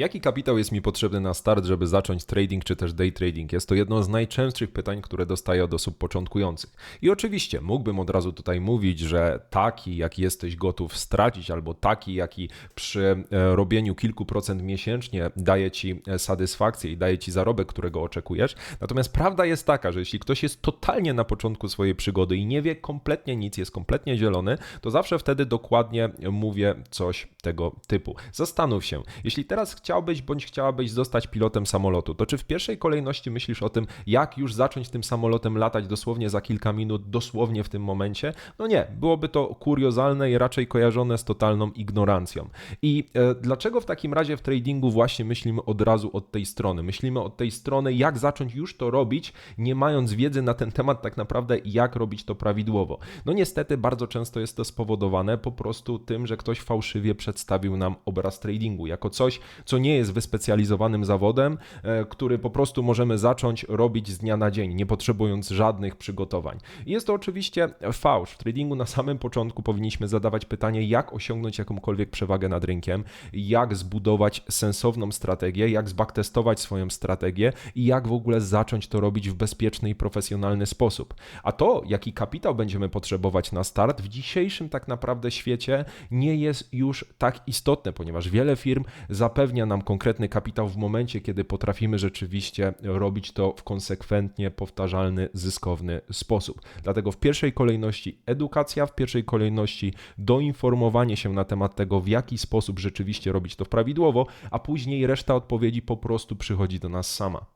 Jaki kapitał jest mi potrzebny na start, żeby zacząć trading czy też day trading? Jest to jedno z najczęstszych pytań, które dostaję od osób początkujących. I oczywiście mógłbym od razu tutaj mówić, że taki, jaki jesteś gotów stracić, albo taki, jaki przy e, robieniu kilku procent miesięcznie daje ci e, satysfakcję i daje ci zarobek, którego oczekujesz. Natomiast prawda jest taka, że jeśli ktoś jest totalnie na początku swojej przygody i nie wie kompletnie nic, jest kompletnie zielony, to zawsze wtedy dokładnie mówię coś tego typu. Zastanów się, jeśli teraz chciałbyś bądź chciałabyś zostać pilotem samolotu, to czy w pierwszej kolejności myślisz o tym, jak już zacząć tym samolotem latać dosłownie za kilka minut, dosłownie w tym momencie? No nie, byłoby to kuriozalne i raczej kojarzone z totalną ignorancją. I e, dlaczego w takim razie w tradingu właśnie myślimy od razu od tej strony? Myślimy od tej strony, jak zacząć już to robić, nie mając wiedzy na ten temat tak naprawdę, jak robić to prawidłowo. No niestety bardzo często jest to spowodowane po prostu tym, że ktoś fałszywie przedstawił nam obraz tradingu jako coś, co nie jest wyspecjalizowanym zawodem, e, który po prostu możemy zacząć robić z dnia na dzień, nie potrzebując żadnych przygotowań. Jest to oczywiście fałsz. W tradingu na samym początku powinniśmy zadawać pytanie, jak osiągnąć jakąkolwiek przewagę nad rynkiem, jak zbudować sensowną strategię, jak zbacktestować swoją strategię i jak w ogóle zacząć to robić w bezpieczny i profesjonalny sposób. A to, jaki kapitał będziemy potrzebować na start, w dzisiejszym tak naprawdę świecie nie jest już tak istotne, ponieważ wiele firm zapewnia nam konkretny kapitał w momencie, kiedy potrafimy rzeczywiście robić to w konsekwentnie powtarzalny, zyskowny sposób. Dlatego w pierwszej kolejności edukacja, w pierwszej kolejności doinformowanie się na temat tego, w jaki sposób rzeczywiście robić to prawidłowo, a później reszta odpowiedzi po prostu przychodzi do nas sama.